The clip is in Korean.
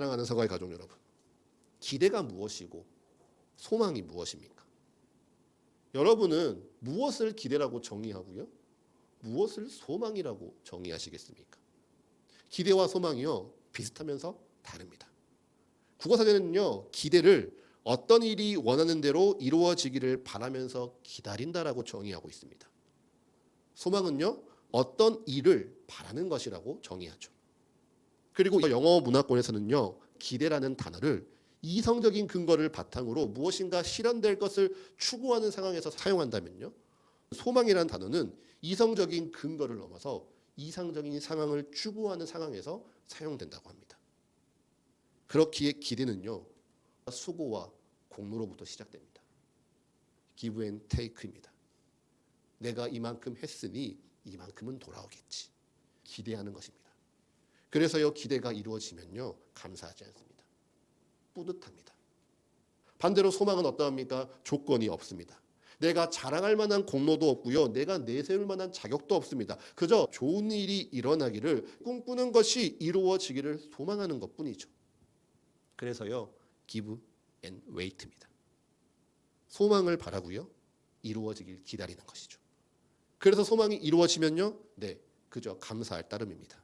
사랑하는 서가의 가족 여러분, 기대가 무엇이고 소망이 무엇입니까? 여러분은 무엇을 기대라고 정의하고요? 무엇을 소망이라고 정의하시겠습니까? 기대와 소망이요 비슷하면서 다릅니다. 국어사전에는요 기대를 어떤 일이 원하는 대로 이루어지기를 바라면서 기다린다라고 정의하고 있습니다. 소망은요 어떤 일을 바라는 것이라고 정의하죠. 그리고 영어 문화권에서는요 기대라는 단어를 이성적인 근거를 바탕으로 무엇인가 실현될 것을 추구하는 상황에서 사용한다면요 소망이라는 단어는 이성적인 근거를 넘어서 이상적인 상황을 추구하는 상황에서 사용된다고 합니다. 그렇기에 기대는요 수고와 공로로부터 시작됩니다. give and take입니다. 내가 이만큼 했으니 이만큼은 돌아오겠지. 기대하는 것입니다. 그래서요 기대가 이루어지면요 감사하지 않습니다. 뿌듯합니다. 반대로 소망은 어떠합니까? 조건이 없습니다. 내가 자랑할 만한 공로도 없고요. 내가 내세울 만한 자격도 없습니다. 그저 좋은 일이 일어나기를 꿈꾸는 것이 이루어지기를 소망하는 것뿐이죠. 그래서요. give and wait입니다. 소망을 바라고요. 이루어지길 기다리는 것이죠. 그래서 소망이 이루어지면요. 네. 그저 감사할 따름입니다.